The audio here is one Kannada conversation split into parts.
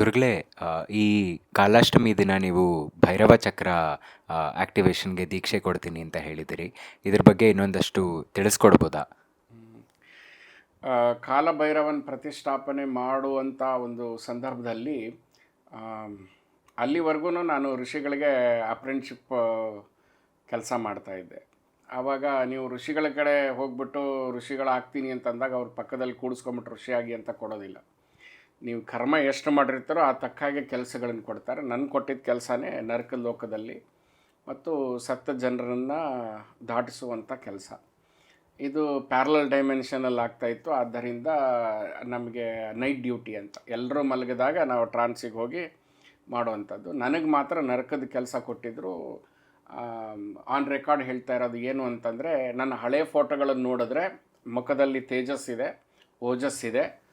ಗುರುಗಳೇ ಈ ಕಾಲಾಷ್ಟಮಿ ದಿನ ನೀವು ಭೈರವ ಚಕ್ರ ಆಕ್ಟಿವೇಶನ್ಗೆ ದೀಕ್ಷೆ ಕೊಡ್ತೀನಿ ಅಂತ ಹೇಳಿದಿರಿ. ಇದ್ರ ಬಗ್ಗೆ ಇನ್ನೊಂದಷ್ಟು ತಿಳಿಸ್ಕೊಡ್ಬೋದಾ? ಕಾಲಭೈರವನ್ ಪ್ರತಿಷ್ಠಾಪನೆ ಮಾಡುವಂಥ ಒಂದು ಸಂದರ್ಭದಲ್ಲಿ ಅಲ್ಲಿವರೆಗೂ ನಾನು ಋಷಿಗಳಿಗೆ ಅಪ್ರೆಂಟ್ಶಿಪ್ ಕೆಲಸ ಮಾಡ್ತಾಯಿದ್ದೆ ಆವಾಗ ನೀವು ಋಷಿಗಳ ಕಡೆ ಹೋಗ್ಬಿಟ್ಟು ಋಷಿಗಳಾಗ್ತೀನಿ ಅಂತಂದಾಗ ಅವ್ರ ಪಕ್ಕದಲ್ಲಿ ಕೂಡಿಸ್ಕೊಂಬಿಟ್ಟು ಋಷಿಯಾಗಿ ಅಂತ ಕೊಡೋದಿಲ್ಲ. ನೀವು ಕರ್ಮ ಎಷ್ಟು ಮಾಡಿರ್ತಾರೋ ಆ ತಕ್ಕ ಹಾಗೆ ಕೆಲಸಗಳನ್ನು ಕೊಡ್ತಾರೆ. ನನ್ನ ಕೊಟ್ಟಿದ್ದ ಕೆಲಸನೇ ನರಕ ಲೋಕದಲ್ಲಿ ಮತ್ತು ಸತ್ತ ಜನರನ್ನು ದಾಟಿಸುವಂಥ ಕೆಲಸ. ಇದು ಪ್ಯಾರಲಲ್ ಡೈಮೆನ್ಷನಲ್ಲಿ ಆಗ್ತಾಯಿತ್ತು ಆದ್ದರಿಂದ ನಮಗೆ ನೈಟ್ ಡ್ಯೂಟಿ ಅಂತ. ಎಲ್ಲರೂ ಮಲಗಿದಾಗ ನಾವು ಟ್ರಾನ್ಸಿಗೆ ಹೋಗಿ ಮಾಡುವಂಥದ್ದು. ನನಗೆ ಮಾತ್ರ ನರಕದ ಕೆಲಸ ಕೊಟ್ಟಿದ್ದರು ಆನ್ ರೆಕಾರ್ಡ್ ಹೇಳ್ತಾ ಇರೋದು ಏನು ಅಂತಂದರೆ, ನನ್ನ ಹಳೆ ಫೋಟೋಗಳನ್ನು ನೋಡಿದ್ರೆ ಮುಖದಲ್ಲಿ ತೇಜಸ್ಸಿದೆ, ಓಜಸ್ಸಿದೆ.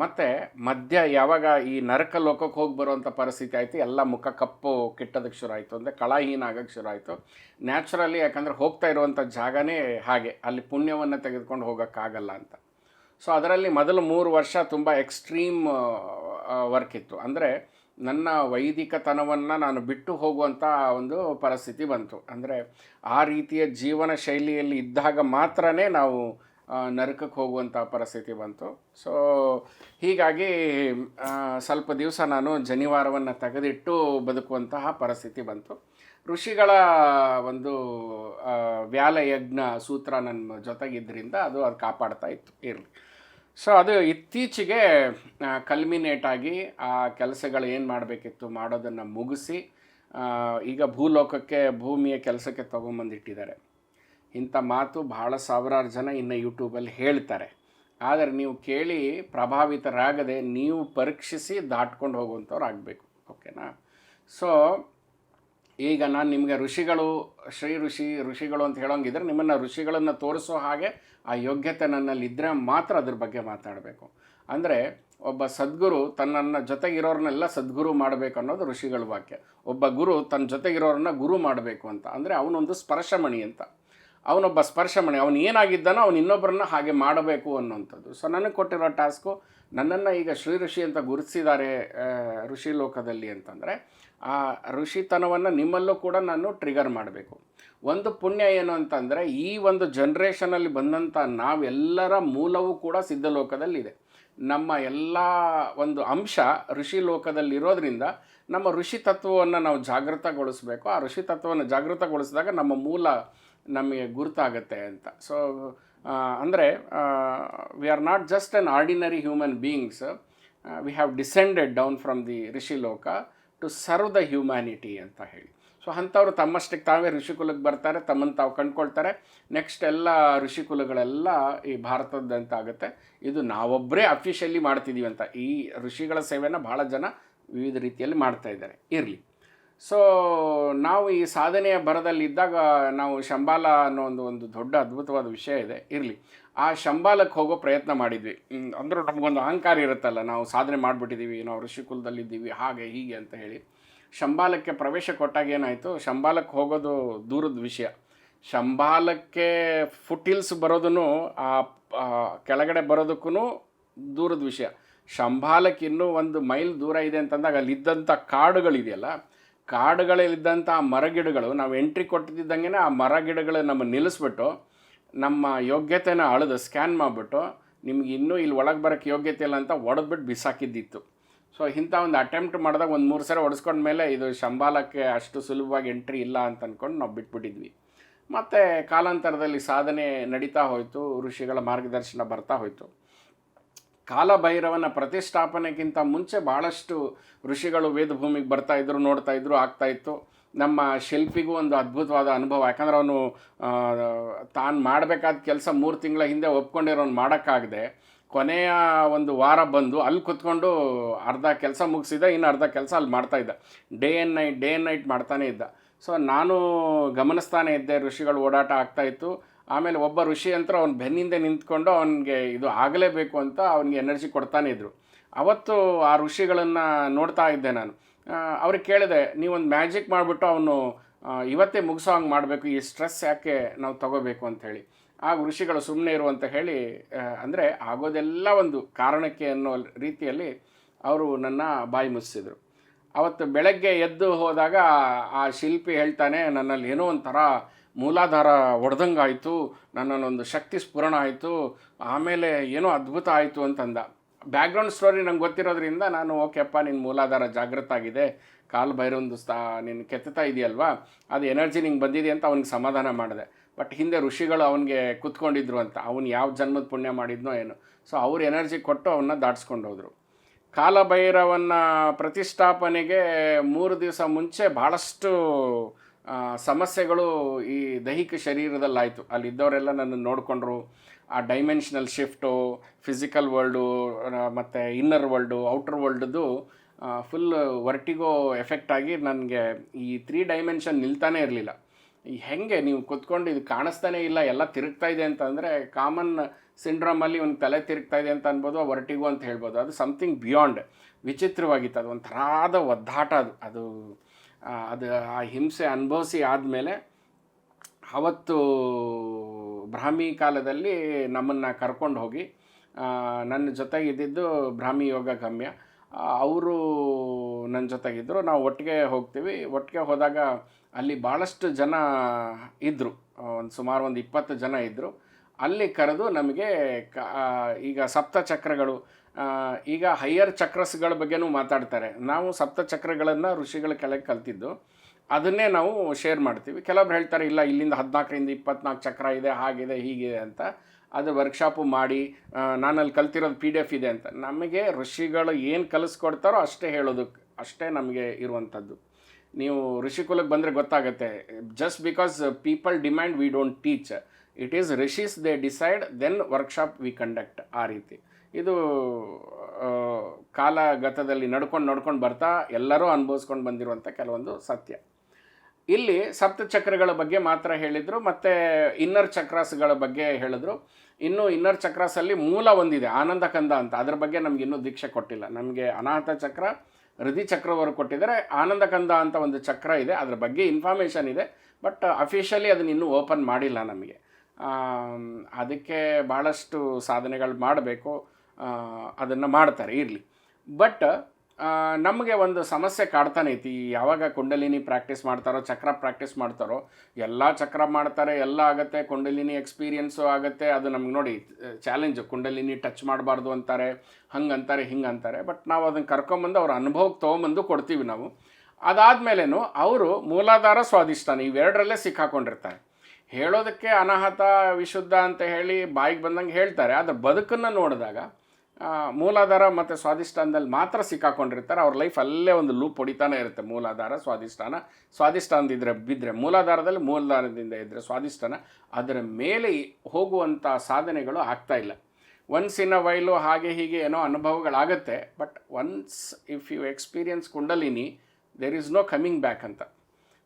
ಮತ್ತು ಮಧ್ಯ ಯಾವಾಗ ಈ ನರಕ ಲೋಕಕ್ಕೆ ಹೋಗಿ ಬರುವಂಥ ಪರಿಸ್ಥಿತಿ ಆಯಿತು, ಎಲ್ಲ ಮುಖ ಕಪ್ಪು ಕೆಟ್ಟದಕ್ಕೆ ಶುರು ಆಯಿತು. ಅಂದರೆ ಕಳಾಹೀನ ಆಗೋಕ್ಕೆ ಶುರು ಆಯಿತು. ನ್ಯಾಚುರಲಿ ಯಾಕಂದರೆ ಹೋಗ್ತಾ ಇರುವಂಥ ಜಾಗನೇ ಹಾಗೆ, ಅಲ್ಲಿ ಪುಣ್ಯವನ್ನು ತೆಗೆದುಕೊಂಡು ಹೋಗೋಕ್ಕಾಗಲ್ಲ ಅಂತ. ಸೊ ಅದರಲ್ಲಿ ಮೊದಲು ಮೂರು ವರ್ಷ ತುಂಬ ಎಕ್ಸ್ಟ್ರೀಮ್ ವರ್ಕ್ ಇತ್ತು. ಅಂದರೆ ನನ್ನ ವೈದಿಕತನವನ್ನು ನಾನು ಬಿಟ್ಟು ಹೋಗುವಂಥ ಒಂದು ಪರಿಸ್ಥಿತಿ ಬಂತು. ಅಂದರೆ ಆ ರೀತಿಯ ಜೀವನ ಶೈಲಿಯಲ್ಲಿ ಇದ್ದಾಗ ಮಾತ್ರನೇ ನಾವು ನರಕಕ್ಕೆ ಹೋಗುವಂಥ ಪರಿಸ್ಥಿತಿ ಬಂತು. ಸೊ ಹೀಗಾಗಿ ಸ್ವಲ್ಪ ದಿವಸ ನಾನು ಜನಿವಾರವನ್ನು ತೆಗೆದಿಟ್ಟು ಬದುಕುವಂತಹ ಪರಿಸ್ಥಿತಿ ಬಂತು. ಋಷಿಗಳ ಒಂದು ವ್ಯಾಲಯಜ್ಞ ವ್ಯಾಲ ಯಜ್ಞ ಸೂತ್ರ ನನ್ನ ಜೊತೆಗಿದ್ದರಿಂದ ಅದು ಅದು ಕಾಪಾಡ್ತಾ ಇತ್ತು, ಇರಲಿ. ಸೊ ಅದು ಇತ್ತೀಚೆಗೆ ಕಲ್ಮಿನೇಟ್ ಆಗಿ ಆ ಕೆಲಸಗಳು ಏನು ಮಾಡಬೇಕಿತ್ತು ಮಾಡೋದನ್ನು ಮುಗಿಸಿ ಈಗ ಭೂಲೋಕಕ್ಕೆ, ಭೂಮಿಯ ಕೆಲಸಕ್ಕೆ ತೊಗೊಂಬಂದಿಟ್ಟಿದ್ದಾರೆ. ಇಂಥ ಮಾತು ಬಹಳ ಸಾವಿರಾರು ಜನ ಇನ್ನು ಯೂಟ್ಯೂಬಲ್ಲಿ ಹೇಳ್ತಾರೆ. ಆದರೆ ನೀವು ಕೇಳಿ ಪ್ರಭಾವಿತರಾಗದೆ ನೀವು ಪರೀಕ್ಷಿಸಿ ದಾಟ್ಕೊಂಡು ಹೋಗುವಂಥವ್ರು ಆಗಬೇಕು. ಓಕೆನಾ? ಸೊ ಈಗ ನಾನು ನಿಮಗೆ ಋಷಿಗಳು, ಶ್ರೀ ಋಷಿ ಋಷಿಗಳು ಅಂತ ಹೇಳೋಂಗಿದ್ರೆ ನಿಮ್ಮನ್ನು ಋಷಿಗಳನ್ನು ತೋರಿಸೋ ಹಾಗೆ ಆ ಯೋಗ್ಯತೆ ನನ್ನಲ್ಲಿ ಇದ್ದರೆ ಮಾತ್ರ ಅದ್ರ ಬಗ್ಗೆ ಮಾತಾಡಬೇಕು. ಅಂದರೆ ಒಬ್ಬ ಸದ್ಗುರು ತನ್ನನ್ನು ಜೊತೆಗಿರೋರನ್ನೆಲ್ಲ ಸದ್ಗುರು ಮಾಡಬೇಕು ಅನ್ನೋದು ಋಷಿಗಳ ವಾಕ್ಯ. ಒಬ್ಬ ಗುರು ತನ್ನ ಜೊತೆಗಿರೋರನ್ನ ಗುರು ಮಾಡಬೇಕು ಅಂತ. ಅಂದರೆ ಅವನೊಂದು ಸ್ಪರ್ಶಮಣಿ ಅಂತ. ಅವನೊಬ್ಬ ಸ್ಪರ್ಶ ಮಾಡಿ ಅವನು ಏನಾಗಿದ್ದಾನೋ ಅವನು ಇನ್ನೊಬ್ಬರನ್ನ ಹಾಗೆ ಮಾಡಬೇಕು ಅನ್ನುವಂಥದ್ದು. ಸೊ ನನಗೆ ಕೊಟ್ಟಿರೋ ಟಾಸ್ಕು ನನ್ನನ್ನು ಈಗ ಶ್ರೀ ಋಷಿ ಅಂತ ಗುರುತಿಸಿದ್ದಾರೆ ಋಷಿ ಲೋಕದಲ್ಲಿ ಅಂತಂದರೆ, ಆ ಋಷಿತನವನ್ನು ನಿಮ್ಮಲ್ಲೂ ಕೂಡ ನಾನು ಟ್ರಿಗರ್ ಮಾಡಬೇಕು. ಒಂದು ಪುಣ್ಯ ಏನು ಅಂತಂದರೆ, ಈ ಒಂದು ಜನ್ರೇಷನಲ್ಲಿ ಬಂದಂಥ ನಾವೆಲ್ಲರ ಮೂಲವೂ ಕೂಡ ಸಿದ್ಧಲೋಕದಲ್ಲಿದೆ. ನಮ್ಮ ಎಲ್ಲ ಒಂದು ಅಂಶ ಋಷಿ ಲೋಕದಲ್ಲಿರೋದ್ರಿಂದ ನಮ್ಮ ಋಷಿ ತತ್ವವನ್ನು ನಾವು ಜಾಗೃತಗೊಳಿಸಬೇಕು. ಆ ಋಷಿ ತತ್ವವನ್ನು ಜಾಗೃತಗೊಳಿಸಿದಾಗ ನಮ್ಮ ಮೂಲ ನಮಗೆ ಗುರುತಾಗತ್ತೆ ಅಂತ. ಸೊ ಅಂದರೆ we are not just an ordinary human beings we have descended down from the Rishi Loka to serve the humanity ಅಂತ ಹೇಳಿ. ಸೊ ಅಂಥವ್ರು ತಮ್ಮಷ್ಟಕ್ಕೆ ತಾವೇ ಋಷಿಕುಲಕ್ಕೆ ಬರ್ತಾರೆ, ತಮ್ಮನ್ನು ತಾವು ಕಂಡ್ಕೊಳ್ತಾರೆ. ನೆಕ್ಸ್ಟ್ ಎಲ್ಲ ಋಷಿಕುಲಗಳೆಲ್ಲ ಈ ಭಾರತದಂತ ಆಗುತ್ತೆ ಇದು ನಾವೊಬ್ಬರೇ ಅಫಿಷಿಯಲಿ ಮಾಡ್ತಿದ್ದೀವಿ ಅಂತ. ಈ ಋಷಿಗಳ ಸೇವೆನ ಭಾಳ ಜನ ವಿವಿಧ ರೀತಿಯಲ್ಲಿ ಮಾಡ್ತಾ ಇದ್ದಾರೆ. ಇರಲಿ. ಸೊ ನಾವು ಈ ಸಾಧನೆಯ ಭರದಲ್ಲಿದ್ದಾಗ ನಾವು ಶಂಬಾಲ ಅನ್ನೋ ಒಂದು ಒಂದು ದೊಡ್ಡ ಅದ್ಭುತವಾದ ವಿಷಯ ಇದೆ. ಇರಲಿ. ಆ ಶಂಬಾಲಕ್ಕೆ ಹೋಗೋ ಪ್ರಯತ್ನ ಮಾಡಿದ್ವಿ. ಅಂದರೆ ನಮಗೊಂದು ಅಹಂಕಾರ ಇರುತ್ತಲ್ಲ. ನಾವು ಸಾಧನೆ ಮಾಡಿಬಿಟ್ಟಿದ್ದೀವಿ ನಾವು ಋಷಿಕುಲದಲ್ಲಿದ್ದೀವಿ. ಹಾಗೆ, ಹೀಗೆ ಅಂತ ಹೇಳಿ. ಶಂಬಾಲಕ್ಕೆ ಪ್ರವೇಶ ಕೊಟ್ಟಾಗ ಏನಾಯಿತು? ಶಂಬಾಲಕ್ಕೆ ಹೋಗೋದು ದೂರದ ವಿಷಯ. ಶಂಬಾಲಕ್ಕೆ ಫುಟಿಲ್ಸ್ ಬರೋದನ್ನು ಆ ಆ, ಕೆಳಗಡೆ ಬರೋದಕ್ಕೂ ದೂರದ ವಿಷಯ. ಶಂಬಾಲಕ್ಕೆ ಇನ್ನೂ ಒಂದು ಮೈಲ್ ದೂರ ಇದೆ ಅಂತಂದಾಗ ಅಲ್ಲಿದ್ದಂಥ ಕಾಡುಗಳಿದೆಯಲ್ಲ ಕಾಡುಗಳಲ್ಲಿದ್ದಂಥ ಮರಗಿಡಗಳು, ನಾವು ಎಂಟ್ರಿ ಕೊಟ್ಟಿದ್ದಂಗೆ ಆ ಮರಗಿಡಗಳು ನಮ್ಮ ನಿಲ್ಲಿಸ್ಬಿಟ್ಟು, ನಮ್ಮ ಯೋಗ್ಯತೆನ ಅಳೆದು ಸ್ಕ್ಯಾನ್ ಮಾಡಿಬಿಟ್ಟು, ನಿಮ್ಗೆ ಇನ್ನೂ ಇಲ್ಲಿ ಒಳಗೆ ಬರೋಕ್ಕೆ ಯೋಗ್ಯತೆ ಇಲ್ಲ ಅಂತ ಒಡೆದ್ಬಿಟ್ಟು ಬಿಸಾಕಿದ್ದಿತ್ತು. ಸೊ ಇಂಥ ಒಂದು ಅಟೆಂಪ್ಟ್ ಮಾಡಿದಾಗ ಒಂದು ಮೂರು ಸಾರಿ ಹೊಡೆಸ್ಕೊಂಡ ಮೇಲೆ ಇದು ಶಂಬಾಲಕ್ಕೆ ಅಷ್ಟು ಸುಲಭವಾಗಿ ಎಂಟ್ರಿ ಇಲ್ಲ ಅಂತ ಅಂದ್ಕೊಂಡು ನಾವು ಬಿಟ್ಬಿಟ್ಟಿದ್ವಿ. ಮತ್ತು ಕಾಲಾಂತರದಲ್ಲಿ ಸಾಧನೆ ನಡೀತಾ ಹೋಯಿತು, ಋಷಿಗಳ ಮಾರ್ಗದರ್ಶನ ಬರ್ತಾ ಹೋಯಿತು. ಕಾಲಭೈರವನ ಪ್ರತಿಷ್ಠಾಪನೆಗಿಂತ ಮುಂಚೆ ಭಾಳಷ್ಟು ಋಷಿಗಳು ವೇದಭೂಮಿಗೆ ಬರ್ತಾ ಇದ್ರು, ನೋಡ್ತಾ ಇದ್ರು, ಆಗ್ತಾ ಇತ್ತು. ನಮ್ಮ ಶಿಲ್ಪಿಗೂ ಒಂದು ಅದ್ಭುತವಾದ ಅನುಭವ. ಯಾಕಂದ್ರೆ ಅವನು ತಾನು ಮಾಡಬೇಕಾದ ಕೆಲಸ ಮೂರು ತಿಂಗಳ ಹಿಂದೆ ಒಪ್ಕೊಂಡಿರೋನು ಮಾಡೋಕ್ಕಾಗದೆ. ಕೊನೆಯ ಒಂದು ವಾರ ಬಂದು ಅಲ್ಲಿ ಕುತ್ಕೊಂಡು ಅರ್ಧ ಕೆಲಸ ಮುಗಿಸಿದ, ಇನ್ನು ಅರ್ಧ ಕೆಲಸ ಅಲ್ಲಿ ಮಾಡ್ತಾ ಇದ್ದ. Day and night day and night ಮಾಡ್ತಾನೇ ಇದ್ದ. ಸೊ ನಾನು ಗಮನಿಸ್ತಾನೆ ಇದ್ದೆ, ಋಷಿಗಳು ಓಡಾಟ ಆಗ್ತಾ ಇತ್ತು. ಆಮೇಲೆ ಒಬ್ಬ ಋಷಿ ಅಂತ ಅವ್ನು ಬೆನ್ನಿಂದ ನಿಂತ್ಕೊಂಡು ಅವನಿಗೆ ಇದು ಆಗಲೇಬೇಕು ಅಂತ ಅವನಿಗೆ ಎನರ್ಜಿ ಕೊಡ್ತಾನೆ ಇದ್ರು. ಅವತ್ತು ಆ ಋಷಿಗಳನ್ನು ನೋಡ್ತಾ ಇದ್ದೆ ನಾನು. ಆ, ಅವ್ರಿಗೆ ಕೇಳಿದೆ ನೀವೊಂದು ಮ್ಯಾಜಿಕ್ ಮಾಡಿಬಿಟ್ಟು ಅವನು ಇವತ್ತೇ ಮುಗಿಸೋ ಹಂಗೆ ಮಾಡಬೇಕು ಈ ಸ್ಟ್ರೆಸ್ ಯಾಕೆ ನಾವು ತಗೋಬೇಕು? ಅಂತ ಹೇಳಿ. ಆಗ ಋಷಿಗಳು ಸುಮ್ಮನೆ ಇರು ಅಂತ ಹೇಳಿ ಅಂದರೆ ಆಗೋದೆಲ್ಲ ಒಂದು ಕಾರಣಕ್ಕೆ ಅನ್ನೋ ರೀತಿಯಲ್ಲಿ ಅವರು ನನ್ನ ಬಾಯಿ ಮುಚ್ಚಿಸಿದರು. ಅವತ್ತು ಬೆಳಗ್ಗೆ ಎದ್ದು ಹೋದಾಗ ಆ ಶಿಲ್ಪಿ ಹೇಳ್ತಾನೆ ನನ್ನಲ್ಲಿ ಏನೋ ಒಂಥರ ಮೂಲಾಧಾರ ಒಡೆದಂಗಾಯಿತು ನನ್ನನ್ನೊಂದು ಶಕ್ತಿ ಸ್ಫುರಣ ಆಯಿತು, ಆಮೇಲೆ ಏನೋ ಅದ್ಭುತ ಆಯಿತು ಅಂತಂದ. ಬ್ಯಾಕ್ಗ್ರೌಂಡ್ ಸ್ಟೋರಿ ನಂಗೆ ಗೊತ್ತಿರೋದ್ರಿಂದ ನಾನು ಓಕೆಪ್ಪ ನಿನ್ನ ಮೂಲಾಧಾರ ಜಾಗೃತ ಆಗಿದೆ ಕಾಲು ಬೈರೊಂದು ಸ್ಥಾ ನಿನ್ನ ಕೆತ್ತುತ್ತಾ ಇದೆಯಲ್ವಾ? ಅದು ಎನರ್ಜಿ ನಿಂಗೆ ಬಂದಿದೆ ಅಂತ ಅವ್ನಿಗೆ ಸಮಾಧಾನ ಮಾಡಿದೆ. ಬಟ್ ಹಿಂದೆ ಋಷಿಗಳು ಅವನಿಗೆ ಕುತ್ಕೊಂಡಿದ್ರು ಅಂತ. ಅವನು ಯಾವ ಜನ್ಮದ ಪುಣ್ಯ ಮಾಡಿದ್ನೋ ಏನು. ಸೊ ಅವ್ರು ಎನರ್ಜಿ ಕೊಟ್ಟು ಅವನ್ನ ದಾಟ್ಸ್ಕೊಂಡು ಹೋದರು. ಕಾಲಭೈರವನ್ನ ಪ್ರತಿಷ್ಠಾಪನೆಗೆ ಮೂರು ದಿವಸ ಮುಂಚೆ ಭಾಳಷ್ಟು ಸಮಸ್ಯೆಗಳು ಈ ದೈಹಿಕ ಶರೀರದಲ್ಲಾಯಿತು. ಅಲ್ಲಿದ್ದವರೆಲ್ಲ ನನ್ನ ನೋಡಿಕೊಂಡ್ರು. ಆ ಡೈಮೆನ್ಷನಲ್ ಶಿಫ್ಟು ಫಿಸಿಕಲ್ ವರ್ಲ್ಡು ಮತ್ತು ಇನ್ನರ್ ವರ್ಲ್ಡು ಔಟರ್ ವರ್ಲ್ಡ್ದು ಫುಲ್ ವರ್ಟಿಗೋ ಎಫೆಕ್ಟ್ ಆಗಿ ನನಗೆ ಈ ತ್ರೀ ಡೈಮೆನ್ಷನ್ ನಿಲ್ತಾನೇ ಇರಲಿಲ್ಲ. ಈ ಹೆಂಗೆ ನೀವು ಕುತ್ಕೊಂಡು ಇದು ಕಾಣಿಸ್ತಾನೆ ಇಲ್ಲ, ಎಲ್ಲ ತಿರುಗ್ತಾ ಇದೆ ಅಂತಂದರೆ ಕಾಮನ್ ಸಿಂಡ್ರೋಮಲ್ಲಿ ಒಂದು ತಲೆ ತಿರುಗ್ತಾ ಇದೆ ಅಂತ ಅನ್ಬೋದು ವರ್ಟಿಗೋ ಅಂತ ಹೇಳ್ಬೋದು. ಅದು ಸಮಥಿಂಗ್ ಬಿಯಾಂಡ್ ವಿಚಿತ್ರವಾಗಿತ್ತು, ಅದು ಒಂಥರಾದ ಒದ್ದಾಟ ಅದು. ಅದು ಅದು ಆ ಹಿಂಸೆ ಅನುಭವಿಸಿ ಆದಮೇಲೆ ಅವತ್ತು ಬ್ರಾಹ್ಮಿ ಕಾಲದಲ್ಲಿ ನಮ್ಮನ್ನು ಕರ್ಕೊಂಡು ಹೋಗಿ ನನ್ನ ಜೊತೆಗಿದ್ದಿದ್ದು ಬ್ರಾಹ್ಮಿ ಯೋಗ ಗಮ್ಯ. ಅವರು ನನ್ನ ಜೊತೆಗಿದ್ದರು ನಾವು ಒಟ್ಟಿಗೆ ಹೋಗ್ತೀವಿ. ಒಟ್ಟಿಗೆ ಹೋದಾಗ ಅಲ್ಲಿ ಭಾಳಷ್ಟು ಜನ ಇದ್ದರು ಒಂದು ಸುಮಾರು ಒಂದು ಇಪ್ಪತ್ತು ಜನ ಇದ್ದರು ಅಲ್ಲಿ ಕರೆದು ನಮಗೆ ಈಗ ಸಪ್ತ ಚಕ್ರಗಳು ಈಗ ಹೈಯರ್ ಚಕ್ರಸ್ಗಳ ಬಗ್ಗೆನೂ ಮಾತಾಡ್ತಾರೆ. ನಾವು ಸಪ್ತ ಚಕ್ರಗಳನ್ನು ಋಷಿಗಳ ಕೆಳಗೆ ಕಲ್ತಿದ್ದು. ಅದನ್ನೇ ನಾವು ಶೇರ್ ಮಾಡ್ತೀವಿ. ಕೆಲವ್ರು ಹೇಳ್ತಾರೆ, ಇಲ್ಲ, ಇಲ್ಲಿಂದ ಹದಿನಾಲ್ಕರಿಂದ ಇಪ್ಪತ್ನಾಲ್ಕು ಚಕ್ರ ಇದೆ, ಹಾಗಿದೆ ಹೀಗಿದೆ ಅಂತ. ಅದು ವರ್ಕ್ಶಾಪು ಮಾಡಿ ನಾನಲ್ಲಿ ಕಲ್ತಿರೋದು ಪಿ ಡಿ ಎಫ್ ಇದೆ ಅಂತ. ನಮಗೆ ಋಷಿಗಳು ಏನು ಕಲಿಸ್ಕೊಡ್ತಾರೋ ಅಷ್ಟೇ ಹೇಳೋದಕ್ಕೆ, ಅಷ್ಟೇ ನಮಗೆ ಇರುವಂಥದ್ದು. ನೀವು ಋಷಿಕುಲಕ್ಕೆ ಬಂದರೆ ಗೊತ್ತಾಗುತ್ತೆ. Just because people demand we don't teach it is rishis they decide then workshop we conduct ಆ ರೀತಿ. ಇದು ಕಾಲಗತದಲ್ಲಿ ನಡ್ಕೊಂಡು ನಡ್ಕೊಂಡು ಬರ್ತಾ ಎಲ್ಲರೂ ಅನುಭವಿಸ್ಕೊಂಡು ಬಂದಿರುವಂಥ ಕೆಲವೊಂದು ಸತ್ಯ. ಇಲ್ಲಿ ಸಪ್ತಚಕ್ರಗಳ ಬಗ್ಗೆ ಮಾತ್ರ ಹೇಳಿದರು, ಮತ್ತು ಇನ್ನರ್ ಚಕ್ರಾಸ್ಗಳ ಬಗ್ಗೆ ಹೇಳಿದ್ರು. ಇನ್ನು ಇನ್ನರ್ ಚಕ್ರಾಸಲ್ಲಿ ಮೂಲ ಒಂದಿದೆ ಆನಂದ ಕಂದ ಅಂತ. ಅದ್ರ ಬಗ್ಗೆ ನಮ್ಗೆ ಇನ್ನೂ ದೀಕ್ಷೆ ಕೊಟ್ಟಿಲ್ಲ. ನಮಗೆ ಅನಾಹತ ಚಕ್ರ, ಹೃದಿ ಚಕ್ರವರು ಕೊಟ್ಟಿದ್ದಾರೆ. ಆನಂದ ಕಂದ ಅಂತ ಒಂದು ಚಕ್ರ ಇದೆ, ಅದ್ರ ಬಗ್ಗೆ ಇನ್ಫಾರ್ಮೇಷನ್ ಇದೆ ಬಟ್ ಅಫಿಷಿಯಲಿ ಅದನ್ನ ಇನ್ನೂ ಓಪನ್ ಮಾಡಿಲ್ಲ ನಮಗೆ. ಅದಕ್ಕೆ ಭಾಳಷ್ಟು ಸಾಧನೆಗಳು ಮಾಡಬೇಕು. ಅದನ್ನು ಮಾಡ್ತಾರೆ, ಇರಲಿ. ಬಟ್ ನಮಗೆ ಒಂದು ಸಮಸ್ಯೆ ಕಾಡ್ತಾನೆ ಐತಿ. ಯಾವಾಗ ಕುಂಡಲಿನಿ ಪ್ರಾಕ್ಟೀಸ್ ಮಾಡ್ತಾರೋ, ಚಕ್ರ ಪ್ರಾಕ್ಟೀಸ್ ಮಾಡ್ತಾರೋ, ಎಲ್ಲ ಚಕ್ರ ಮಾಡ್ತಾರೆ, ಎಲ್ಲ ಆಗುತ್ತೆ ಕುಂಡಲಿನಿ ಎಕ್ಸ್ಪೀರಿಯೆನ್ಸು ಆಗುತ್ತೆ, ಅದು ನಮ್ಗೆ ನೋಡಿ ಚಾಲೆಂಜು ಕುಂಡಲಿನಿ ಟಚ್ ಮಾಡಬಾರ್ದು ಅಂತಾರೆ, ಹಂಗೆ ಅಂತಾರೆ, ಹಿಂಗೆ ಅಂತಾರೆ. ಬಟ್ ನಾವು ಅದನ್ನು ಕರ್ಕೊಂಬಂದು ಅವ್ರ ಅನುಭವಕ್ಕೆ ತೊಗೊಂಬಂದು ಕೊಡ್ತೀವಿ ನಾವು. ಅದಾದಮೇಲೇನು ಅವರು ಮೂಲಾಧಾರ ಸ್ವಾದಿಷ್ಟಾನ ಇವೆರಡರಲ್ಲೇ ಸಿಕ್ಕಾಕೊಂಡಿರ್ತಾರೆ. ಹೇಳೋದಕ್ಕೆ ಅನಾಹತ, ವಿಶುದ್ಧ ಅಂತ ಹೇಳಿ ಬಾಯಿಗೆ ಬಂದಂಗೆ ಹೇಳ್ತಾರೆ. ಆದರೆ ಬದುಕನ್ನು ನೋಡಿದಾಗ ಮೂಲಾಧಾರ ಮತ್ತು ಸ್ವಾದಿಷ್ಠಾನದಲ್ಲಿ ಮಾತ್ರ ಸಿಕ್ಕಾಕೊಂಡಿರ್ತಾರೆ. ಅವ್ರ ಲೈಫ್ ಅಲ್ಲೇ ಒಂದು ಲೂಪ್ ಹೊಡಿತಾನೆ ಇರುತ್ತೆ. ಮೂಲಾಧಾರ ಸ್ವಾದಿಷ್ಠಾನ ಸ್ವಾದಿಷ್ಠಾನದಿದ್ರೆ ಬಿದ್ದರೆ ಮೂಲಾಧಾರದಲ್ಲಿ ಮೂಲಾಧಾರದಿಂದ ಇದ್ದರೆ ಸ್ವಾದಿಷ್ಠಾನ ಅದರ ಮೇಲೆ ಹೋಗುವಂಥ ಸಾಧನೆಗಳು ಆಗ್ತಾ ಇಲ್ಲ. ಒನ್ಸ್ ಇನ್ ಅ ವೈಲು ಹಾಗೆ ಹೀಗೆ ಏನೋ ಅನುಭವಗಳಾಗುತ್ತೆ. But once if you experience kundalini there is no coming back ಅಂತ.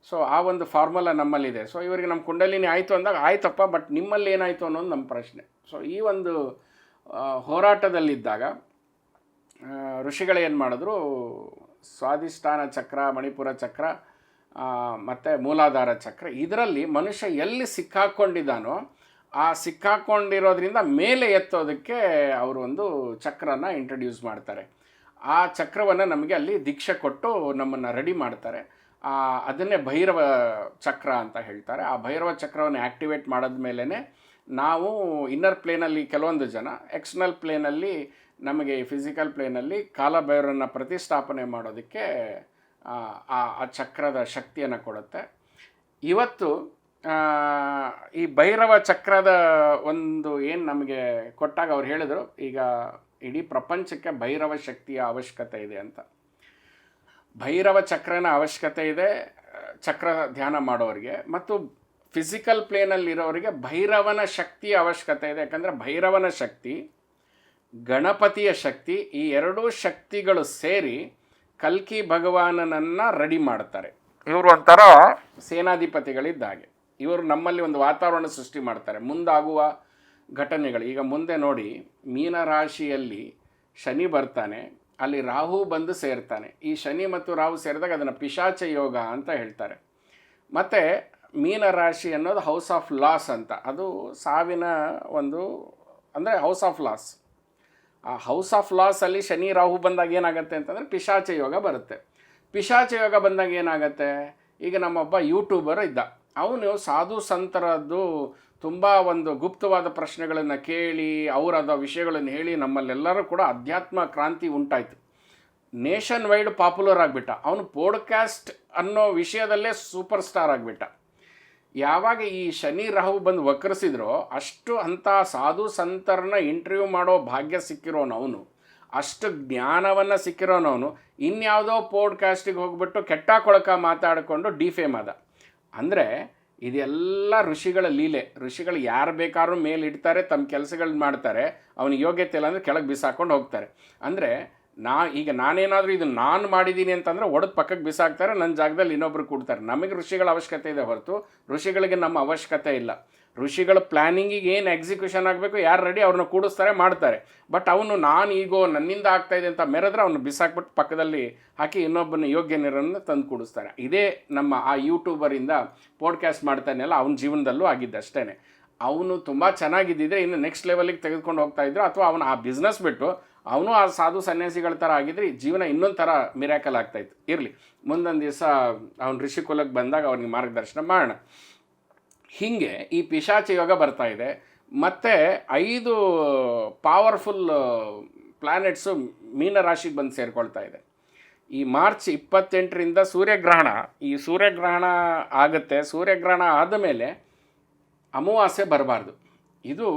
ಸೊ ಆ ಒಂದು ಫಾರ್ಮುಲಾ ನಮ್ಮಲ್ಲಿದೆ. ಸೊ ಇವರಿಗೆ ನಮ್ಮ ಕುಂಡಲಿನಿ ಆಯಿತು ಅಂದಾಗ ಆಯ್ತಪ್ಪ ಬಟ್ ನಿಮ್ಮಲ್ಲಿ ಏನಾಯಿತು ಅನ್ನೋದು ನಮ್ಮ ಪ್ರಶ್ನೆ. ಸೊ ಈ ಒಂದು ಹೋರಾಟದಲ್ಲಿದ್ದಾಗ ಋಷಿಗಳೇನು ಮಾಡಿದ್ರು, ಸ್ವಾಧಿಷ್ಠಾನ ಚಕ್ರ, ಮಣಿಪುರ ಚಕ್ರ ಮತ್ತು ಮೂಲಾಧಾರ ಚಕ್ರ, ಇದರಲ್ಲಿ ಮನುಷ್ಯ ಎಲ್ಲಿ ಸಿಕ್ಕಾಕ್ಕೊಂಡಿದ್ದಾನೋ ಆ ಸಿಕ್ಕಾಕ್ಕೊಂಡಿರೋದ್ರಿಂದ ಮೇಲೆ ಎತ್ತೋದಕ್ಕೆ ಅವರು ಒಂದು ಚಕ್ರನ ಇಂಟ್ರಡ್ಯೂಸ್ ಮಾಡ್ತಾರೆ. ಆ ಚಕ್ರವನ್ನು ನಮಗೆ ಅಲ್ಲಿ ದೀಕ್ಷೆ ಕೊಟ್ಟು ನಮ್ಮನ್ನು ರೆಡಿ ಮಾಡ್ತಾರೆ. ಅದನ್ನೇ ಭೈರವ ಚಕ್ರ ಅಂತ ಹೇಳ್ತಾರೆ. ಆ ಭೈರವ ಚಕ್ರವನ್ನು ಆ್ಯಕ್ಟಿವೇಟ್ ಮಾಡಿದ್ಮೇಲೆ ನಾವು ಇನ್ನರ್ ಪ್ಲೇನಲ್ಲಿ ಕೆಲವೊಂದು ಜನ ಎಕ್ಸ್ಟರ್ನಲ್ ಪ್ಲೇನಲ್ಲಿ ನಮಗೆ ಫಿಸಿಕಲ್ ಪ್ಲೇನಲ್ಲಿ ಕಾಲಭೈರವನ ಪ್ರತಿಷ್ಠಾಪನೆ ಮಾಡೋದಕ್ಕೆ ಆ, ಚಕ್ರದ ಶಕ್ತಿಯನ್ನು ಕೊಡುತ್ತೆ. ಇವತ್ತು ಈ ಭೈರವ ಚಕ್ರದ ಒಂದು ಏನು ನಮಗೆ ಕೊಟ್ಟಾಗ ಅವ್ರು ಹೇಳಿದರು ಈಗ ಇಡೀ ಪ್ರಪಂಚಕ್ಕೆ ಭೈರವ ಶಕ್ತಿಯ ಅವಶ್ಯಕತೆ ಇದೆ ಅಂತ. ಭೈರವ ಚಕ್ರನ ಅವಶ್ಯಕತೆ ಇದೆ ಚಕ್ರ ಧ್ಯಾನ ಮಾಡೋರಿಗೆ. ಮತ್ತು ಫಿಸಿಕಲ್ ಪ್ಲೇನಲ್ಲಿರೋರಿಗೆ ಭೈರವನ ಶಕ್ತಿಯ ಅವಶ್ಯಕತೆ ಇದೆ. ಯಾಕಂದರೆ ಭೈರವನ ಶಕ್ತಿ ಗಣಪತಿಯ ಶಕ್ತಿ ಈ ಎರಡೂ ಶಕ್ತಿಗಳು ಸೇರಿ ಕಲ್ಕಿ ಭಗವಾನನನ್ನು ರೆಡಿ ಮಾಡ್ತಾರೆ. ಇವರು ಒಂಥರ ಸೇನಾಧಿಪತಿಗಳಿದ್ದ ಹಾಗೆ. ಇವರು ನಮ್ಮಲ್ಲಿ ಒಂದು ವಾತಾವರಣ ಸೃಷ್ಟಿ ಮಾಡ್ತಾರೆ. ಮುಂದಾಗುವ ಘಟನೆಗಳು. ಈಗ ಮುಂದೆ ನೋಡಿ ಮೀನರಾಶಿಯಲ್ಲಿ ಶನಿ ಬರ್ತಾನೆ ಅಲ್ಲಿ ರಾಹು ಬಂದು ಸೇರ್ತಾನೆ. ಈ ಶನಿ ಮತ್ತು ರಾಹು ಸೇರಿದಾಗ ಅದನ್ನು ಪಿಶಾಚ ಯೋಗ ಅಂತ ಹೇಳ್ತಾರೆ. ಮತ್ತು ಮೀನರಾಶಿ ಅನ್ನೋದು ಹೌಸ್ ಆಫ್ ಲಾಸ್ ಅಂತ. ಅದು ಸಾವಿನ ಒಂದು, ಅಂದರೆ ಹೌಸ್ ಆಫ್ ಲಾಸ್ ಆ ಹೌಸ್ ಆಫ್ ಲಾಸಲ್ಲಿ ಶನಿ ರಾಹು ಬಂದಾಗ ಏನಾಗುತ್ತೆ ಅಂತಂದರೆ ಪಿಶಾಚ ಯೋಗ ಬರುತ್ತೆ. ಪಿಶಾಚ ಯೋಗ ಬಂದಾಗ ಏನಾಗುತ್ತೆ? ಈಗ ನಮ್ಮೊಬ್ಬ ಯೂಟ್ಯೂಬರ್ ಇದ್ದ. ಅವನು ಸಾಧು ಸಂತರದ್ದು ತುಂಬ ಒಂದು ಗುಪ್ತವಾದ ಪ್ರಶ್ನೆಗಳನ್ನು ಕೇಳಿ ಅವರದ ವಿಷಯಗಳನ್ನು ಹೇಳಿ ನಮ್ಮಲ್ಲೆಲ್ಲರೂ ಕೂಡ ಅಧ್ಯಾತ್ಮ ಕ್ರಾಂತಿ ಉಂಟಾಯಿತು. ನೇಷನ್ ವೈಡ್ ಪಾಪ್ಯುಲರ್ ಆಗಿಬಿಟ್ಟ. ಅವನು ಪೋಡ್ಕ್ಯಾಸ್ಟ್ ಅನ್ನೋ ವಿಷಯದಲ್ಲೇ ಸೂಪರ್ ಸ್ಟಾರ್ ಆಗಿಬಿಟ್ಟ. ಯಾವಾಗ ಈ ಶನಿ ರಾಹು ಬಂದು ವಕ್ರಿಸಿದ್ರೋ ಅಷ್ಟು ಅಂಥ ಸಾಧು ಸಂತರನ್ನ ಇಂಟರ್ವ್ಯೂ ಮಾಡೋ ಭಾಗ್ಯ ಸಿಕ್ಕಿರೋನವನು ಅಷ್ಟು ಜ್ಞಾನವನ್ನು ಸಿಕ್ಕಿರೋನವನು ಇನ್ಯಾವುದೋ ಪೋಡ್ಕಾಸ್ಟಿಗೆ ಹೋಗ್ಬಿಟ್ಟು ಕೆಟ್ಟ ಕೊಳಕ ಮಾತಾಡಿಕೊಂಡು ಡಿಫೇಮ್ ಆದ. ಅಂದರೆ ಇದೆಲ್ಲ ಋಷಿಗಳ ಲೀಲೆ. ಋಷಿಗಳು ಯಾರು ಬೇಕಾದ್ರೂ ಮೇಲೆ ಇಡ್ತಾರೆ ತಮ್ಮ ಕೆಲಸಗಳನ್ನ ಮಾಡ್ತಾರೆ, ಅವನಿಗೆ ಯೋಗ್ಯತೆ ಇಲ್ಲ ಅಂದರೆ ಕೆಳಗೆ ಬಿಸಾಕೊಂಡು ಹೋಗ್ತಾರೆ. ಅಂದರೆ ನಾ, ಈಗ ನಾನೇನಾದರೂ ಇದು ನಾನು ಮಾಡಿದ್ದೀನಿ ಅಂತಂದರೆ ಒಡೆದು ಪಕ್ಕಕ್ಕೆ ಬಿಸಾಕ್ತಾರೆ ನನ್ನ ಜಾಗದಲ್ಲಿ ಇನ್ನೊಬ್ರು ಕೊಡ್ತಾರೆ. ನಮಗೆ ಋಷಿಗಳ ಅವಶ್ಯಕತೆ ಇದೆ ಹೊರತು. ಋಷಿಗಳಿಗೆ ನಮ್ಮ ಅವಶ್ಯಕತೆ ಇಲ್ಲ. ಋಷಿಗಳ ಪ್ಲ್ಯಾನಿಂಗಿಗೆ ಏನು ಎಕ್ಸಿಕ್ಯೂಷನ್ ಆಗಬೇಕು, ಯಾರು ರೆಡಿ ಅವ್ರನ್ನ ಕೂಡಿಸ್ತಾರೆ, ಮಾಡ್ತಾರೆ. ಬಟ್ ಅವನು ನಾನು ಈಗೋ ನನ್ನಿಂದ ಆಗ್ತಾಯಿದೆ ಅಂತ ಮೆರೆದ್ರೆ ಅವನು ಬಿಸಾಕ್ಬಿಟ್ಟು ಪಕ್ಕದಲ್ಲಿ ಹಾಕಿ ಇನ್ನೊಬ್ಬನ ಯೋಗ್ಯ ನೀರನ್ನು ತಂದು ಕೂಡಿಸ್ತಾರೆ. ಇದೇ ನಮ್ಮ ಆ ಯೂಟ್ಯೂಬರಿಂದ ಪಾಡ್ಕ್ಯಾಸ್ಟ್ ಮಾಡ್ತಾನೆಲ್ಲ ಅವನ ಜೀವನದಲ್ಲೂ ಆಗಿದ್ದೆ ಅಷ್ಟೇ ಅವನು ತುಂಬ ಚೆನ್ನಾಗಿದ್ದಿದ್ರೆ ಇನ್ನು ನೆಕ್ಸ್ಟ್ ಲೆವೆಲಿಗೆ ತೆಗೆದುಕೊಂಡು ಹೋಗ್ತಾ ಇದ್ರು, ಅಥವಾ ಅವನು ಆ ಬಿಸ್ನೆಸ್ ಬಿಟ್ಟು ಅವನು ಆ ಸಾಧು ಸನ್ಯಾಸಿಗಳ ಥರ ಆಗಿದ್ರೆ ಜೀವನ ಇನ್ನೊಂದು ಥರ ಮಿರಾಕಲ್ ಆಗ್ತಾಯಿತ್ತು ಇರಲಿ. ಮುಂದೊಂದು ದಿವಸ ಅವನು ಋಷಿಕುಲಕ್ಕೆ ಬಂದಾಗ ಅವನಿಗೆ ಮಾರ್ಗದರ್ಶನ ಮಾಡೋಣ. ಹೀಗೆ ಈ ಪಿಶಾಚಿ ಯೋಗ ಬರ್ತಾ ಇದೆ. ಮತ್ತು ಐದು ಪವರ್ಫುಲ್ ಪ್ಲ್ಯಾನೆಟ್ಸು ಮೀನರಾಶಿಗೆ ಬಂದು ಸೇರಿಕೊಳ್ತಾ ಇದೆ. ಈ ಮಾರ್ಚ್ ಇಪ್ಪತ್ತೆಂಟರಿಂದ ಸೂರ್ಯಗ್ರಹಣ, ಈ ಸೂರ್ಯಗ್ರಹಣ ಆಗುತ್ತೆ. ಸೂರ್ಯಗ್ರಹಣ ಆದಮೇಲೆ ಅಮಾವಾಸ್ಯೆ ಬರಬಾರ್ದು. ಇದು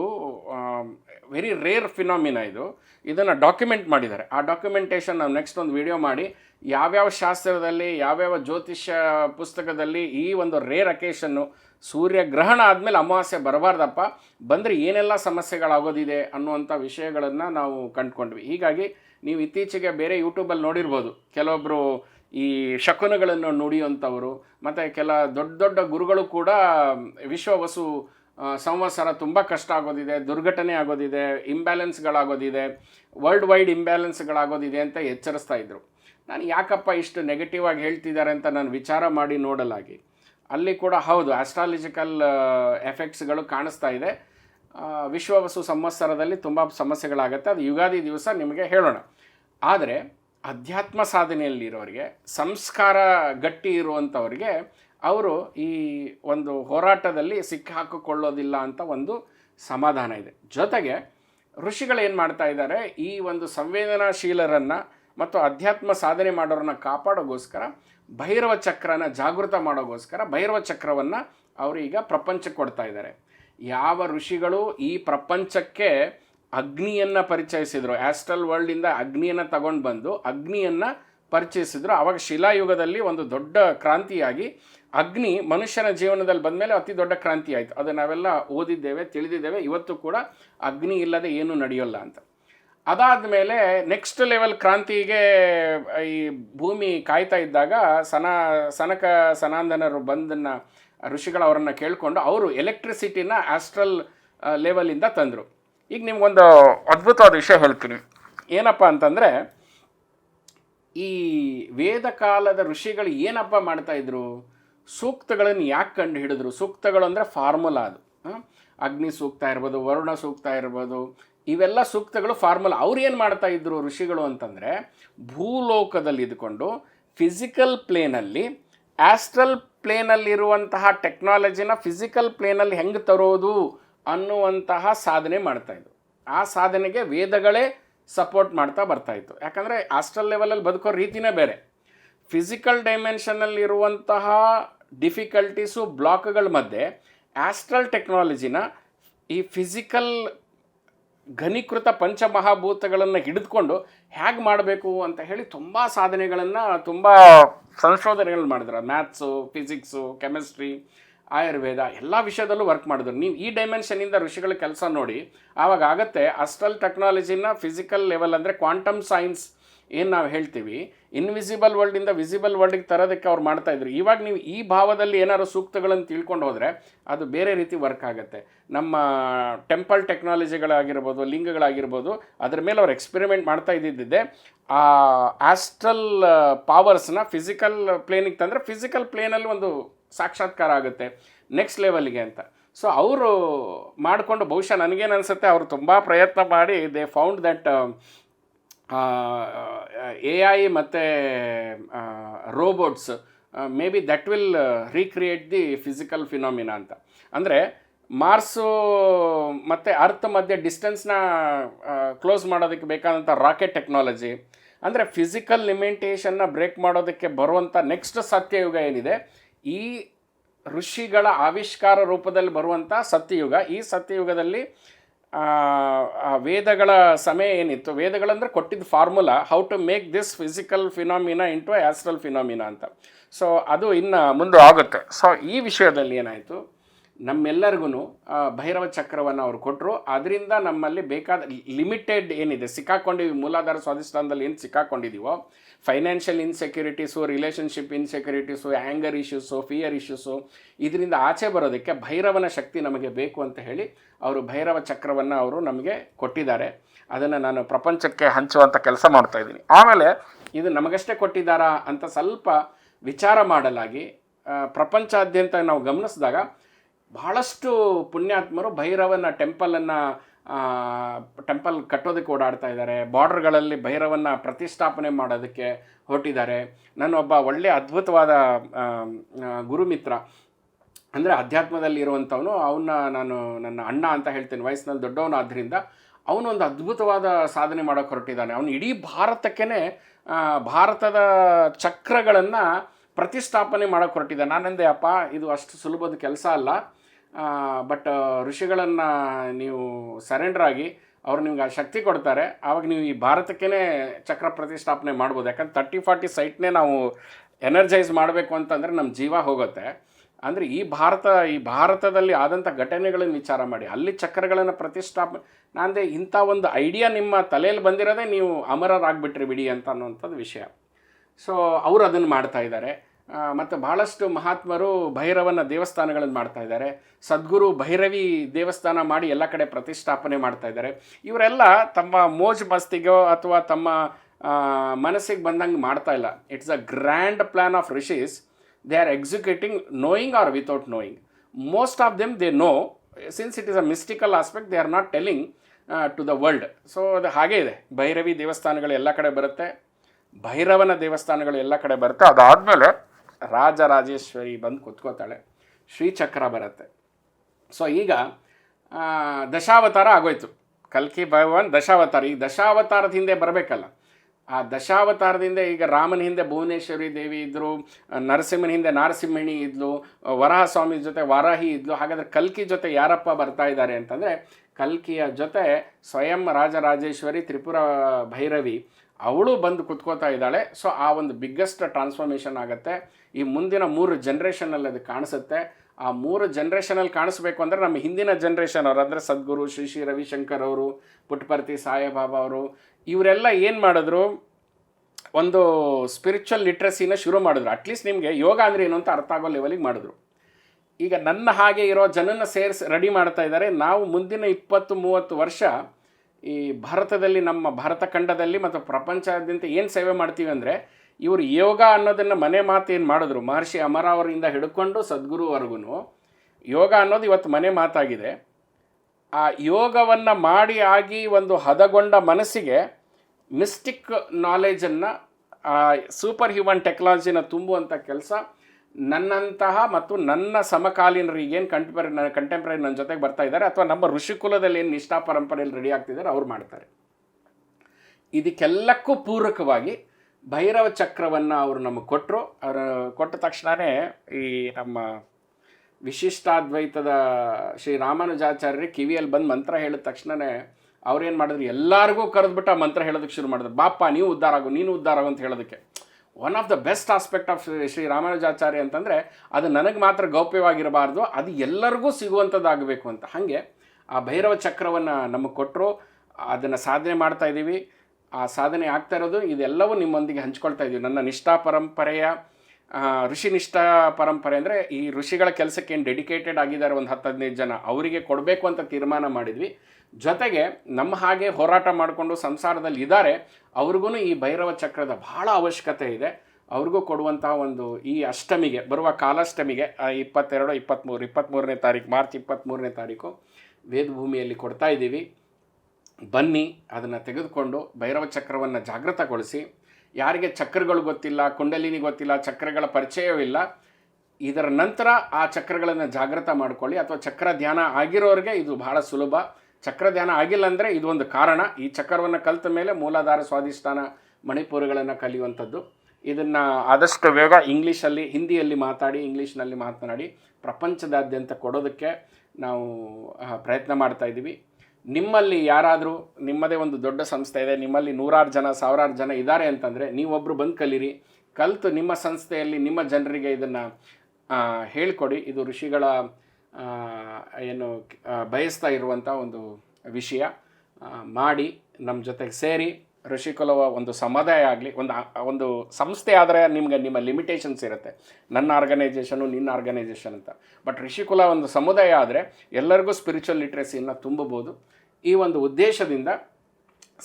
ವೆರಿ ರೇರ್ ಫಿನಾಮಿನ ಇದು. ಇದನ್ನು ಡಾಕ್ಯುಮೆಂಟ್ ಮಾಡಿದ್ದಾರೆ. ಆ ಡಾಕ್ಯುಮೆಂಟೇಷನ್ ನಾವು ನೆಕ್ಸ್ಟ್ ಒಂದು ವಿಡಿಯೋ ಮಾಡಿ. ಯಾವ್ಯಾವ ಶಾಸ್ತ್ರದಲ್ಲಿ, ಯಾವ್ಯಾವ ಜ್ಯೋತಿಷ್ಯ ಪುಸ್ತಕದಲ್ಲಿ ಈ ಒಂದು ರೇರ್ ಅಕೇಶನ್ನು ಸೂರ್ಯಗ್ರಹಣ ಆದಮೇಲೆ ಅಮಾವಾಸ್ಯೆ ಬರಬಾರ್ದಪ್ಪ. ಬಂದರೆ ಏನೆಲ್ಲ ಸಮಸ್ಯೆಗಳಾಗೋದಿದೆ ಅನ್ನುವಂಥ ವಿಷಯಗಳನ್ನು ನಾವು ಕಂಡುಕೊಂಡ್ವಿ. ಹೀಗಾಗಿ ನೀವು ಇತ್ತೀಚೆಗೆ ಬೇರೆ ಯೂಟ್ಯೂಬಲ್ಲಿ ನೋಡಿರ್ಬೋದು. ಕೆಲವೊಬ್ಬರು ಈ ಶಕುನಗಳನ್ನು ನುಡಿಯುವಂಥವರು, ಮತ್ತು ಕೆಲ ದೊಡ್ಡ ದೊಡ್ಡ ಗುರುಗಳು ಕೂಡ ವಿಶ್ವವಸು ಸಂವತ್ಸರ ತುಂಬ ಕಷ್ಟ ಆಗೋದಿದೆ, ದುರ್ಘಟನೆ ಆಗೋದಿದೆ ಇಂಬ್ಯಾಲೆನ್ಸ್ಗಳಾಗೋದಿದೆ ವರ್ಲ್ಡ್ ವೈಡ್ ಇಂಬ್ಯಾಲೆನ್ಸ್ಗಳಾಗೋದಿದೆ ಅಂತ ಎಚ್ಚರಿಸ್ತಾ ಇದ್ದರು ನಾನು ಯಾಕಪ್ಪ ಇಷ್ಟು ನೆಗೆಟಿವ್ ಆಗಿ ಹೇಳ್ತಿದ್ದಾರೆ ಅಂತ ನಾನು ವಿಚಾರ ಮಾಡಿ ನೋಡಲಾಗಿ ಅಲ್ಲಿ ಕೂಡ ಹೌದು ಆಸ್ಟ್ರಾಲಜಿಕಲ್ ಎಫೆಕ್ಟ್ಸ್ಗಳು ಕಾಣಿಸ್ತಾ ಇದೆ. ವಿಶ್ವ ವಿಶ್ವವಸು ಸಂವತ್ಸರದಲ್ಲಿ ತುಂಬ ಸಮಸ್ಯೆಗಳಾಗತ್ತೆ. ಅದು ಯುಗಾದಿ ದಿವಸ ನಿಮಗೆ ಹೇಳೋಣ. ಆದರೆ ಅಧ್ಯಾತ್ಮ ಸಾಧನೆಯಲ್ಲಿರೋರಿಗೆ, ಸಂಸ್ಕಾರ ಗಟ್ಟಿ ಇರುವಂಥವ್ರಿಗೆ ಅವರು ಈ ಒಂದು ಹೋರಾಟದಲ್ಲಿ ಸಿಕ್ಕಾಕಿಕೊಳ್ಳೋದಿಲ್ಲ ಅಂತ ಒಂದು ಸಮಾಧಾನ ಇದೆ. ಜೊತೆಗೆ ಋಷಿಗಳು ಏನು ಮಾಡ್ತಾ ಇದ್ದಾರೆ, ಈ ಒಂದು ಸಂವೇದನಾಶೀಲರನ್ನು ಮತ್ತು ಅಧ್ಯಾತ್ಮ ಸಾಧನೆ ಮಾಡೋರನ್ನ ಕಾಪಾಡೋಗೋಸ್ಕರ, ಭೈರವ ಚಕ್ರನ ಜಾಗೃತ ಮಾಡೋಗೋಸ್ಕರ ಭೈರವ ಚಕ್ರವನ್ನು ಅವರು ಈಗ ಪ್ರಪಂಚಕ್ಕೆ ಕೊಡ್ತಾ ಇದ್ದಾರೆ. ಯಾವ ಋಷಿಗಳು ಈ ಪ್ರಪಂಚಕ್ಕೆ ಅಗ್ನಿಯನ್ನು ಪರಿಚಯಿಸಿದರು? ಆಸ್ಟ್ರಲ್ ವರ್ಲ್ಡಿಂದ ಅಗ್ನಿಯನ್ನು ತಗೊಂಡು ಬಂದು ಅಗ್ನಿಯನ್ನು ಪರಿಚಯಿಸಿದ್ರು. ಆವಾಗ ಶಿಲಾಯುಗದಲ್ಲಿ ಒಂದು ದೊಡ್ಡ ಕ್ರಾಂತಿಯಾಗಿ ಅಗ್ನಿ ಮನುಷ್ಯನ ಜೀವನದಲ್ಲಿ ಬಂದಮೇಲೆ ಅತಿ ದೊಡ್ಡ ಕ್ರಾಂತಿ ಆಯಿತು. ಅದು ನಾವೆಲ್ಲ ಓದಿದ್ದೇವೆ, ತಿಳಿದಿದ್ದೇವೆ. ಇವತ್ತು ಕೂಡ ಅಗ್ನಿ ಇಲ್ಲದೆ ಏನೂ ನಡೆಯೋಲ್ಲ ಅಂತ. ಅದಾದ ಮೇಲೆ ನೆಕ್ಸ್ಟ್ ಲೆವೆಲ್ ಕ್ರಾಂತಿಗೆ ಈ ಭೂಮಿ ಕಾಯ್ತಾ ಇದ್ದಾಗ ಸನ, ಸನಕ ಸನಾಂದನರು ಬಂದನ್ನ ಋಷಿಗಳು ಅವರನ್ನು ಕೇಳಿಕೊಂಡು ಅವರು ಎಲೆಕ್ಟ್ರಿಸಿಟಿನ ಆಸ್ಟ್ರಲ್ ಲೆವೆಲಿಂದ ತಂದರು. ಈಗ ನಿಮ್ಗೊಂದು ಅದ್ಭುತವಾದ ವಿಷಯ ಹೇಳ್ತೀನಿ. ಏನಪ್ಪ ಅಂತಂದರೆ ಈ ವೇದ ಕಾಲದ ಋಷಿಗಳು ಏನಪ್ಪ ಮಾಡ್ತಾ ಇದ್ರು? ಸೂಕ್ತಗಳನ್ನು ಯಾಕೆ ಕಂಡು ಹಿಡಿದ್ರು? ಸೂಕ್ತಗಳು ಅಂದರೆ ಫಾರ್ಮುಲಾ ಅದು. ಅಗ್ನಿ ಸೂಕ್ತ ಇರ್ಬೋದು, ವರುಣ ಸೂಕ್ತ ಇರ್ಬೋದು, ಇವೆಲ್ಲ ಸೂಕ್ತಗಳು ಫಾರ್ಮುಲಾ. ಅವ್ರು ಏನು ಮಾಡ್ತಾ ಇದ್ರು ಋಷಿಗಳು ಅಂತಂದರೆ, ಭೂಲೋಕದಲ್ಲಿ ಇದ್ಕೊಂಡು ಫಿಸಿಕಲ್ ಪ್ಲೇನಲ್ಲಿ ಆಸ್ಟ್ರಲ್ ಪ್ಲೇನಲ್ಲಿರುವಂತಹ ಟೆಕ್ನಾಲಜಿನ ಫಿಸಿಕಲ್ ಪ್ಲೇನಲ್ಲಿ ಹೆಂಗೆ ತರೋದು ಅನ್ನುವಂತಹ ಸಾಧನೆ ಮಾಡ್ತಾಯಿದ್ರು ಆ ಸಾಧನೆಗೆ ವೇದಗಳೇ ಸಪೋರ್ಟ್ ಮಾಡ್ತಾ ಬರ್ತಾಯಿತ್ತು ಯಾಕಂದರೆ ಆಸ್ಟ್ರಲ್ ಲೆವೆಲಲ್ಲಿ ಬದುಕೋ ರೀತಿನೇ ಬೇರೆ. ಫಿಸಿಕಲ್ ಡೈಮೆನ್ಷನಲ್ಲಿರುವಂತಹ ಡಿಫಿಕಲ್ಟೀಸು ಬ್ಲಾಕ್ಗಳ ಮಧ್ಯೆ ಆಸ್ಟ್ರಲ್ ಟೆಕ್ನಾಲಜಿನ ಈ ಫಿಸಿಕಲ್ ಘನೀಕೃತ ಪಂಚಮಹಾಭೂತಗಳನ್ನು ಹಿಡಿದುಕೊಂಡು ಹೇಗೆ ಮಾಡಬೇಕು ಅಂತ ಹೇಳಿ ತುಂಬ ಸಾಧನೆಗಳನ್ನು, ತುಂಬ ಸಂಶೋಧನೆಗಳು ಮಾಡಿದ್ರು. ಮ್ಯಾಥ್ಸು ಫಿಸಿಕ್ಸು ಕೆಮಿಸ್ಟ್ರಿ ಆಯುರ್ವೇದ ಎಲ್ಲ ವಿಷಯದಲ್ಲೂ ವರ್ಕ್ ಮಾಡಿದ್ರು. ನೀವು ಈ ಡೈಮೆನ್ಷನಿಂದ ಋಷಿಗಳ ಕೆಲಸ ನೋಡಿ, ಆವಾಗ ಆಗುತ್ತೆ ಅಸ್ಟ್ರಲ್ ಟೆಕ್ನಾಲಜಿನ ಫಿಸಿಕಲ್ ಲೆವೆಲ್ ಅಂದರೆ ಕ್ವಾಂಟಮ್ ಸೈನ್ಸ್ ಏನು ನಾವು ಹೇಳ್ತೀವಿ ಇನ್ವಿಸಿಬಲ್ ವರ್ಲ್ಡಿಂದ ವಿಸಿಬಲ್ ವರ್ಲ್ಡಿಗೆ ತರೋದಕ್ಕೆ ಅವ್ರು ಮಾಡ್ತಾಯಿದ್ರು ಇವಾಗ ನೀವು ಈ ಭಾವದಲ್ಲಿ ಏನಾದ್ರು ಸೂಕ್ತಗಳನ್ನು ತಿಳ್ಕೊಂಡು ಹೋದರೆ ಅದು ಬೇರೆ ರೀತಿ ವರ್ಕ್ ಆಗುತ್ತೆ. ನಮ್ಮ ಟೆಂಪಲ್ ಟೆಕ್ನಾಲಜಿಗಳಾಗಿರ್ಬೋದು ಲಿಂಗಗಳಾಗಿರ್ಬೋದು, ಅದ್ರ ಮೇಲೆ ಅವ್ರು ಎಕ್ಸ್ಪೆರಿಮೆಂಟ್ ಮಾಡ್ತಾ ಇದ್ದಿದ್ದೆ ಆ ಆಸ್ಟ್ರಲ್ ಪವರ್ಸ್ನ ಫಿಸಿಕಲ್ ಪ್ಲೇನಿಗೆ ತಂದರೆ ಫಿಸಿಕಲ್ ಪ್ಲೇನಲ್ಲಿ ಒಂದು ಸಾಕ್ಷಾತ್ಕಾರ ಆಗುತ್ತೆ ನೆಕ್ಸ್ಟ್ ಲೆವೆಲ್ಗೆ ಅಂತ. ಸೊ ಅವರು ಮಾಡಿಕೊಂಡು ಬಹುಶಃ ನನಗೇನು ಅನಿಸುತ್ತೆ, ಅವರು ತುಂಬ ಪ್ರಯತ್ನ ಮಾಡಿ they found that A I ಮತ್ತು robots may be that will recreate the physical phenomena ಅಂತ. ಅಂದರೆ ಮಾರ್ಸು ಮತ್ತು ಅರ್ತ್ ಮಧ್ಯೆ ಡಿಸ್ಟೆನ್ಸ್ನ ಕ್ಲೋಸ್ ಮಾಡೋದಕ್ಕೆ ಬೇಕಾದಂಥ ರಾಕೆಟ್ ಟೆಕ್ನಾಲಜಿ ಅಂದರೆ ಫಿಸಿಕಲ್ ಲಿಮಿಟೇಷನ್ನ ಬ್ರೇಕ್ ಮಾಡೋದಕ್ಕೆ ಬರುವಂಥ ನೆಕ್ಸ್ಟ್ ಸತ್ಯಯುಗ ಏನಿದೆ, ಈ ಋಷಿಗಳ ಆವಿಷ್ಕಾರ ರೂಪದಲ್ಲಿ ಬರುವಂಥ ಸತ್ಯಯುಗ. ಈ ಸತ್ಯಯುಗದಲ್ಲಿ ವೇದಗಳ ಸಮಯ ಏನಿತ್ತು? ವೇದಗಳಂದ್ರೆ ಕೊಟ್ಟಿದ್ದ formula how to make this physical phenomena into astral phenomena ಅಂತ. ಸೊ ಅದು ಇನ್ನು ಮುಂದೆ ಆಗುತ್ತೆ. ಸೊ ಈ ವಿಷಯದಲ್ಲಿ ಏನಾಯಿತು? ನಮ್ಮೆಲ್ಲರಿಗೂ ಭೈರವ ಚಕ್ರವನ್ನು ಅವರು ಕೊಟ್ಟರು ಅದರಿಂದ ನಮ್ಮಲ್ಲಿ ಬೇಕಾದ ಲಿಮಿಟೆಡ್ ಏನಿದೆ, ಸಿಕ್ಕಾಕೊಂಡಿವಿ, ಮೂಲಾಧಾರ ಸ್ವಾಧಿಷ್ಠಾನದಲ್ಲಿ ಏನು ಸಿಕ್ಕಾಕೊಂಡಿದ್ದೀವೋ financial insecurities, relationship insecurities anger issues, fear issues, ಇದರಿಂದ ಆಚೆ ಬರೋದಕ್ಕೆ ಭೈರವನ ಶಕ್ತಿ ನಮಗೆ ಬೇಕು ಅಂತ ಹೇಳಿ ಅವರು ಭೈರವ ಚಕ್ರವನ್ನು ಅವರು ನಮಗೆ ಕೊಟ್ಟಿದ್ದಾರೆ. ಅದನ್ನು ನಾನು ಪ್ರಪಂಚಕ್ಕೆ ಹಂಚುವಂಥ ಕೆಲಸ ಮಾಡ್ತಾ ಇದ್ದೀನಿ. ಆಮೇಲೆ ಇದು ನಮಗಷ್ಟೇ ಕೊಟ್ಟಿದ್ದಾರಾ ಅಂತ ಸ್ವಲ್ಪ ವಿಚಾರ ಮಾಡಲಾಗಿ ಪ್ರಪಂಚಾದ್ಯಂತ ನಾವು ಗಮನಿಸಿದಾಗ ಬಹಳಷ್ಟು ಪುಣ್ಯಾತ್ಮರು ಭೈರವನ ಟೆಂಪಲನ್ನು ಟೆಂಪಲ್ ಕಟ್ಟೋದಕ್ಕೆ ಓಡಾಡ್ತಾ ಇದ್ದಾರೆ. ಬಾರ್ಡರ್ಗಳಲ್ಲಿ ಭೈರವನ್ನ ಪ್ರತಿಷ್ಠಾಪನೆ ಮಾಡೋದಕ್ಕೆ ಹೊರಟಿದ್ದಾರೆ. ನಾನೊಬ್ಬ ಒಳ್ಳೆಯ ಅದ್ಭುತವಾದ ಗುರುಮಿತ್ರ. ಅಂದರೆ ಅಧ್ಯಾತ್ಮದಲ್ಲಿ ಇರುವಂಥವನು, ಅವನ್ನ ನಾನು ನನ್ನ ಅಣ್ಣ ಅಂತ ಹೇಳ್ತೀನಿ, ವಯಸ್ಸಿನಲ್ಲಿ ದೊಡ್ಡವನು ಆದ್ದರಿಂದ ಅವನು ಒಂದು ಅದ್ಭುತವಾದ ಸಾಧನೆ ಮಾಡೋಕ್ಕೆ ಹೊರಟಿದ್ದಾನೆ. ಅವನು ಇಡೀ ಭಾರತಕ್ಕೇ ಭಾರತದ ಚಕ್ರಗಳನ್ನು ಪ್ರತಿಷ್ಠಾಪನೆ ಮಾಡೋಕ್ಕೆ ಹೊರಟಿದ್ದಾನೆ. ನಾನೆಂದೆ, ಅಪ್ಪ, ಇದು ಅಷ್ಟು ಸುಲಭದ ಕೆಲಸ ಅಲ್ಲ. ಬಟ್ ಋಷಿಗಳನ್ನು ನೀವು ಸರೆಂಡರ್ ಆಗಿ ಅವ್ರು ನಿಮ್ಗೆ ಆ ಶಕ್ತಿ ಕೊಡ್ತಾರೆ. ಆವಾಗ ನೀವು ಈ ಭಾರತಕ್ಕೇ ಚಕ್ರ ಪ್ರತಿಷ್ಠಾಪನೆ ಮಾಡ್ಬೋದು. ಯಾಕಂದ್ರೆ ತರ್ಟಿ ಫಾರ್ಟಿ ಸೈಟ್ನೇ ನಾವು ಎನರ್ಜೈಸ್ ಮಾಡಬೇಕು ಅಂತಂದರೆ ನಮ್ಮ ಜೀವ ಹೋಗುತ್ತೆ. ಅಂದರೆ ಈ ಭಾರತ, ಈ ಭಾರತದಲ್ಲಿ ಆದಂಥ ಘಟನೆಗಳನ್ನು ವಿಚಾರ ಮಾಡಿ. ಅಲ್ಲಿ ಚಕ್ರಗಳನ್ನು ಪ್ರತಿಷ್ಠಾಪನೆ ನಾಂದೆ ಇಂಥ ಒಂದು ಐಡಿಯಾ ನಿಮ್ಮ ತಲೆಯಲ್ಲಿ ಬಂದಿರೋದೇ ನೀವು ಅಮರರಾಗ್ಬಿಟ್ರಿ ಬಿಡಿ ಅಂತ ಅನ್ನುವಂಥದ್ದು ವಿಷಯ. ಸೊ ಅವರು ಅದನ್ನು ಮಾಡ್ತಾ ಇದ್ದಾರೆ. ಮತ್ತು ಬಹಳಷ್ಟು ಮಹಾತ್ಮರು ಭೈರವನ ದೇವಸ್ಥಾನಗಳನ್ನು ಮಾಡ್ತಾ ಇದ್ದಾರೆ. ಸದ್ಗುರು ಭೈರವಿ ದೇವಸ್ಥಾನ ಮಾಡಿ ಎಲ್ಲ ಕಡೆ ಪ್ರತಿಷ್ಠಾಪನೆ ಮಾಡ್ತಾ ಇದ್ದಾರೆ. ಇವರೆಲ್ಲ ತಮ್ಮ ಮೋಜ್ ಮಸ್ತಿಗೋ ಅಥವಾ ತಮ್ಮ ಮನಸ್ಸಿಗೆ ಬಂದಂಗೆ ಮಾಡ್ತಾ ಇಲ್ಲ. It's a grand plan of rishis they are executing knowing or without knowing most of them they know since it is a mystical aspect they are not telling to the world so ಅದು ಹಾಗೇ ಇದೆ. ಭೈರವಿ ದೇವಸ್ಥಾನಗಳು ಎಲ್ಲ ಕಡೆ ಬರುತ್ತೆ. ಭೈರವನ ದೇವಸ್ಥಾನಗಳು ಎಲ್ಲ ಕಡೆ ಬರುತ್ತೆ. ಅದಾದಮೇಲೆ ರಾಜರಾಜೇಶ್ವರಿ ಬಂದು ಕುತ್ಕೋತಾಳೆ. ಶ್ರೀಚಕ್ರ ಬರುತ್ತೆ. ಸೊ ಈಗ ದಶಾವತಾರ ಆಗೋಯ್ತು. ಕಲ್ಕಿ ಭಗವಾನ್ ದಶಾವತಾರ. ಈ ದಶಾವತಾರದ ಹಿಂದೆ ಬರಬೇಕಲ್ಲ. ಆ ದಶಾವತಾರದಿಂದ ಈಗ ರಾಮನ ಹಿಂದೆ ಭುವನೇಶ್ವರಿ ದೇವಿ ಇದ್ದರು ನರಸಿಂಹನ ಹಿಂದೆ ನಾರಸಿಂಹಿಣಿ ಇದ್ಲು ವರಹ ಸ್ವಾಮಿ ಜೊತೆ ವಾರಾಹಿ ಇದ್ಲು. ಹಾಗಾದರೆ ಕಲ್ಕಿ ಜೊತೆ ಯಾರಪ್ಪ ಬರ್ತಾ ಇದ್ದಾರೆ ಅಂತಂದರೆ, ಕಲ್ಕಿಯ ಜೊತೆ ಸ್ವಯಂ ರಾಜರಾಜೇಶ್ವರಿ ತ್ರಿಪುರ ಭೈರವಿ. ಅವಳು ಬಂದು ಕುತ್ಕೋತಾ ಇದ್ದಾಳೆ. ಸೊ ಆ ಒಂದು ಬಿಗ್ಗೆಸ್ಟ್ ಟ್ರಾನ್ಸ್ಫಾರ್ಮೇಷನ್ ಆಗುತ್ತೆ. ಈ ಮುಂದಿನ ಮೂರು ಜನ್ರೇಷನಲ್ಲಿ ಅದು ಕಾಣಿಸುತ್ತೆ. ಆ ಮೂರು ಜನ್ರೇಷನಲ್ಲಿ ಕಾಣಿಸ್ಬೇಕು ಅಂದರೆ ನಮ್ಮ ಹಿಂದಿನ ಜನ್ರೇಷನ್ ಅವರು, ಅಂದರೆ ಸದ್ಗುರು, ಶ್ರೀ ಶ್ರೀ ರವಿಶಂಕರ್ ಅವರು, ಪುಟ್ಪರ್ತಿ ಸಾಯಿಬಾಬಾ ಅವರು, ಇವರೆಲ್ಲ ಏನು ಮಾಡಿದ್ರು? ಒಂದು ಸ್ಪಿರಿಚುವಲ್ ಲಿಟ್ರಸಿನ ಶುರು ಮಾಡಿದ್ರು. ಅಟ್ಲೀಸ್ಟ್ ನಿಮಗೆ ಯೋಗ ಅಂದರೆ ಏನು ಅಂತ ಅರ್ಥ ಆಗೋ ಲೆವೆಲಿಗೆ ಮಾಡಿದ್ರು. ಈಗ ನನ್ನ ಹಾಗೆ ಇರೋ ಜನನ ಸೇರಿಸಿ ರೆಡಿ ಮಾಡ್ತಾ ಇದ್ದಾರೆ. ನಾವು ಮುಂದಿನ ಇಪ್ಪತ್ತು, ಮೂವತ್ತು ವರ್ಷ ಈ ಭಾರತದಲ್ಲಿ, ನಮ್ಮ ಭಾರತ ಖಂಡದಲ್ಲಿ ಮತ್ತು ಪ್ರಪಂಚಾದ್ಯಂತ ಏನು ಸೇವೆ ಮಾಡ್ತೀವಿ ಅಂದರೆ, ಇವರು ಯೋಗ ಅನ್ನೋದನ್ನು ಮನೆ ಮಾತು ಏನು ಮಾಡಿದ್ರು, ಮಹರ್ಷಿ ಅಮರಾವರಿಂದ ಹಿಡ್ಕೊಂಡು ಸದ್ಗುರುವರೆಗೂ ಯೋಗ ಅನ್ನೋದು ಇವತ್ತು ಮನೆ ಮಾತಾಗಿದೆ. ಆ ಯೋಗವನ್ನು ಮಾಡಿ ಆಗಿ ಒಂದು ಹದಗೊಂಡ ಮನಸ್ಸಿಗೆ ಮಿಸ್ಟಿಕ್ ನಾಲೆಜನ್ನು ಸೂಪರ್ ಹ್ಯೂಮನ್ ಟೆಕ್ನಾಲಜಿನ ತುಂಬುವಂಥ ಕೆಲಸ ನನ್ನಂತಹ ಮತ್ತು ನನ್ನ ಸಮಕಾಲೀನರಿಗೆ ಏನು ಕಂಟೆಂಪರರಿ ಕಂಟೆಂಪ್ರರಿ ನನ್ನ ಜೊತೆಗೆ ಬರ್ತಾ ಇದ್ದಾರೆ ಅಥವಾ ನಮ್ಮ ಋಷಿಕುಲದಲ್ಲಿ ಏನು ನಿಷ್ಠಾ ಪರಂಪರೆಯಲ್ಲಿ ರೆಡಿ ಆಗ್ತಿದ್ದಾರೆ ಅವ್ರು ಮಾಡ್ತಾರೆ. ಇದಕ್ಕೆಲ್ಲಕ್ಕೂ ಪೂರಕವಾಗಿ ಭೈರವ ಚಕ್ರವನ್ನು ಅವರು ನಮಗೆ ಕೊಟ್ಟರು ಅವರು ಕೊಟ್ಟ ತಕ್ಷಣವೇ ಈ ನಮ್ಮ ವಿಶಿಷ್ಟಾದ್ವೈತದ ಶ್ರೀ ರಾಮಾನುಜಾಚಾರ್ಯರು ಕಿವಿಯಲ್ಲಿ ಬಂದು ಮಂತ್ರ ಹೇಳಿದ ತಕ್ಷಣವೇ ಅವ್ರೇನು ಮಾಡಿದ್ರು? ಎಲ್ಲರಿಗೂ ಕರೆದ್ಬಿಟ್ಟು ಆ ಮಂತ್ರ ಹೇಳೋದಕ್ಕೆ ಶುರು ಮಾಡಿದ್ರು. ಬಾಪ್ಪ, ನೀವು ಉದ್ಧಾರ ಆಗು, ನೀನು ಉದ್ಧಾರ ಆಗು ಅಂತ ಹೇಳೋದಕ್ಕೆ. One of the best aspect of Shri Ramanujacharya ಅಂತಂದರೆ ಅದು ನನಗೆ ಮಾತ್ರ ಗೌಪ್ಯವಾಗಿರಬಾರ್ದು, ಅದು ಎಲ್ಲರಿಗೂ ಸಿಗುವಂಥದ್ದಾಗಬೇಕು ಅಂತ. ಹಾಗೆ ಆ ಭೈರವ ಚಕ್ರವನ್ನು ನಮಗೆ ಕೊಟ್ಟರು ಅದನ್ನು ಸಾಧನೆ ಮಾಡ್ತಾ ಇದ್ದೀವಿ ಆ ಸಾಧನೆ ಆಗ್ತಾ ಇರೋದು, ಇದೆಲ್ಲವೂ ನಿಮ್ಮೊಂದಿಗೆ ಹಂಚ್ಕೊಳ್ತಾ ಇದ್ದೀವಿ ನನ್ನ ನಿಷ್ಠಾ ಪರಂಪರೆಯ ಋಷಿ ನಿಷ್ಠಾ ಪರಂಪರೆ ಅಂದರೆ ಈ ಋಷಿಗಳ ಕೆಲಸಕ್ಕೆ ಏನು ಡೆಡಿಕೇಟೆಡ್ ಆಗಿದ್ದಾರೆ ಒಂದು ಹತ್ತು ಹದಿನೈದು ಜನ, ಅವರಿಗೆ ಕೊಡಬೇಕು ಅಂತ ತೀರ್ಮಾನ ಮಾಡಿದ್ವಿ. ಜೊತೆಗೆ ನಮ್ಮ ಹಾಗೆ ಹೋರಾಟ ಮಾಡಿಕೊಂಡು ಸಂಸಾರದಲ್ಲಿ ಇದ್ದಾರೆ, ಅವ್ರಿಗೂ ಈ ಭೈರವ ಚಕ್ರದ ಬಹಳ ಅವಶ್ಯಕತೆ ಇದೆ. ಅವ್ರಿಗೂ ಕೊಡುವಂತಹ ಒಂದು ಈ ಅಷ್ಟಮಿಗೆ, ಬರುವ ಕಾಲಾಷ್ಟಮಿಗೆ ಇಪ್ಪತ್ತೆರಡು ಇಪ್ಪತ್ತ್ಮೂರು ಇಪ್ಪತ್ತ್ಮೂರನೇ ತಾರೀಕು, ಮಾರ್ಚ್ ಇಪ್ಪತ್ತ್ಮೂರನೇ ತಾರೀಕು ವೇದಭೂಮಿಯಲ್ಲಿ ಕೊಡ್ತಾ ಇದ್ದೀವಿ. ಬನ್ನಿ, ಅದನ್ನು ತೆಗೆದುಕೊಂಡು ಭೈರವ ಚಕ್ರವನ್ನು ಜಾಗೃತಗೊಳಿಸಿ, ಯಾರಿಗೆ ಚಕ್ರಗಳು ಗೊತ್ತಿಲ್ಲ, ಕುಂಡಲಿನಿ ಗೊತ್ತಿಲ್ಲ, ಚಕ್ರಗಳ ಪರಿಚಯವಿಲ್ಲ ಇದರ ನಂತರ ಆ ಚಕ್ರಗಳನ್ನು ಜಾಗೃತ ಮಾಡ್ಕೊಳ್ಳಿ. ಅಥವಾ ಚಕ್ರ ಧ್ಯಾನ ಆಗಿರೋರಿಗೆ ಇದು ಬಹಳ ಸುಲಭ. ಚಕ್ರ ಧ್ಯಾನ ಆಗಿಲ್ಲ ಅಂದರೆ ಒಂದು ಕಾರಣ. ಈ ಚಕ್ರವನ್ನು ಕಲಿತ ಮೇಲೆ ಮೂಲಾಧಾರ ಸ್ವಾಧಿಷ್ಠಾನ ಮಣಿಪುರಗಳನ್ನು ಕಲಿಯುವಂಥದ್ದು. ಇದನ್ನು ಆದಷ್ಟು ಬೇಗ ಇಂಗ್ಲೀಷಲ್ಲಿ, ಹಿಂದಿಯಲ್ಲಿ ಮಾತಾಡಿ, ಇಂಗ್ಲೀಷ್ನಲ್ಲಿ ಮಾತನಾಡಿ ಪ್ರಪಂಚದಾದ್ಯಂತ ಕೊಡೋದಕ್ಕೆ ನಾವು ಪ್ರಯತ್ನ ಮಾಡ್ತಾ ಇದ್ದೀವಿ. ನಿಮ್ಮಲ್ಲಿ ಯಾರಾದರೂ, ನಿಮ್ಮದೇ ಒಂದು ದೊಡ್ಡ ಸಂಸ್ಥೆ ಇದೆ, ನಿಮ್ಮಲ್ಲಿ ನೂರಾರು ಜನ, ಸಾವಿರಾರು ಜನ ಇದ್ದಾರೆ ಅಂತಂದರೆ ನೀವೊಬ್ಬರು ಬಂದು ಕಲೀರಿ. ಕಲಿತು ನಿಮ್ಮ ಸಂಸ್ಥೆಯಲ್ಲಿ ನಿಮ್ಮ ಜನರಿಗೆ ಇದನ್ನು ಹೇಳಿಕೊಡಿ. ಇದು ಋಷಿಗಳ ಏನು ಬಯಸ್ತಾ ಇರುವಂಥ ಒಂದು ವಿಷಯ ಮಾಡಿ ನಮ್ಮ ಜೊತೆಗೆ ಸೇರಿ ಋಷಿಕುಲವ ಒಂದು ಸಮುದಾಯ ಆಗಲಿ, ಒಂದು ಒಂದು ಸಂಸ್ಥೆ ಆದರೆ ನಿಮಗೆ ನಿಮ್ಮ ಲಿಮಿಟೇಷನ್ಸ್ ಇರುತ್ತೆ. ನನ್ನ ಆರ್ಗನೈಜೇಷನು ನಿನ್ನ ಆರ್ಗನೈಜೇಷನ್ ಅಂತ. ಬಟ್ ಋಷಿಕುಲ ಒಂದು ಸಮುದಾಯ ಆದರೆ ಎಲ್ಲರಿಗೂ ಸ್ಪಿರಿಚುವಲ್ ಲಿಟ್ರೆಸಿಯನ್ನು ತುಂಬಬೋದು. ಈ ಒಂದು ಉದ್ದೇಶದಿಂದ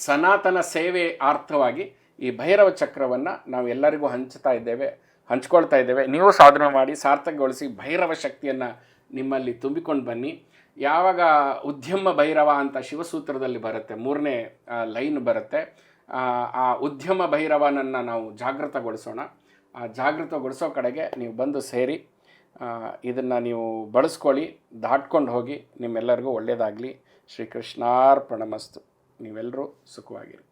ಸನಾತನ ಸೇವೆ ಅರ್ಥವಾಗಿ ಈ ಭೈರವ ಚಕ್ರವನ್ನು ನಾವು ಎಲ್ಲರಿಗೂ ಹಂಚ್ತಾ ಇದ್ದೇವೆ, ಹಂಚ್ಕೊಳ್ತಾ ಇದ್ದೇವೆ. ನೀವು ಸಾಧನೆ ಮಾಡಿ ಸಾರ್ಥಕಗೊಳಿಸಿ ಭೈರವ ಶಕ್ತಿಯನ್ನು ನಿಮ್ಮಲ್ಲಿ ತುಂಬಿಕೊಂಡು ಬನ್ನಿ. ಯಾವಾಗ ಉದ್ಯಮ ಭೈರವ ಅಂತ ಶಿವಸೂತ್ರದಲ್ಲಿ ಬರುತ್ತೆ ಮೂರನೇ ಲೈನ್ ಬರುತ್ತೆ. ಆ, ಉದ್ಯಮ ಭೈರವನನ್ನು ನಾವು ಜಾಗೃತಗೊಳಿಸೋಣ. ಆ ಜಾಗೃತಗೊಳಿಸೋ ಕಡೆಗೆ ನೀವು ಬಂದು ಸೇರಿ ಇದನ್ನು ನೀವು ಬಳಸ್ಕೊಳ್ಳಿ ದಾಟ್ಕೊಂಡು ಹೋಗಿ ನಿಮ್ಮೆಲ್ಲರಿಗೂ ಒಳ್ಳೆಯದಾಗಲಿ ಶ್ರೀಕೃಷ್ಣಾರ್ಪಣಮಸ್ತು. ನೀವೆಲ್ಲರೂ ಸುಖವಾಗಿರಿ.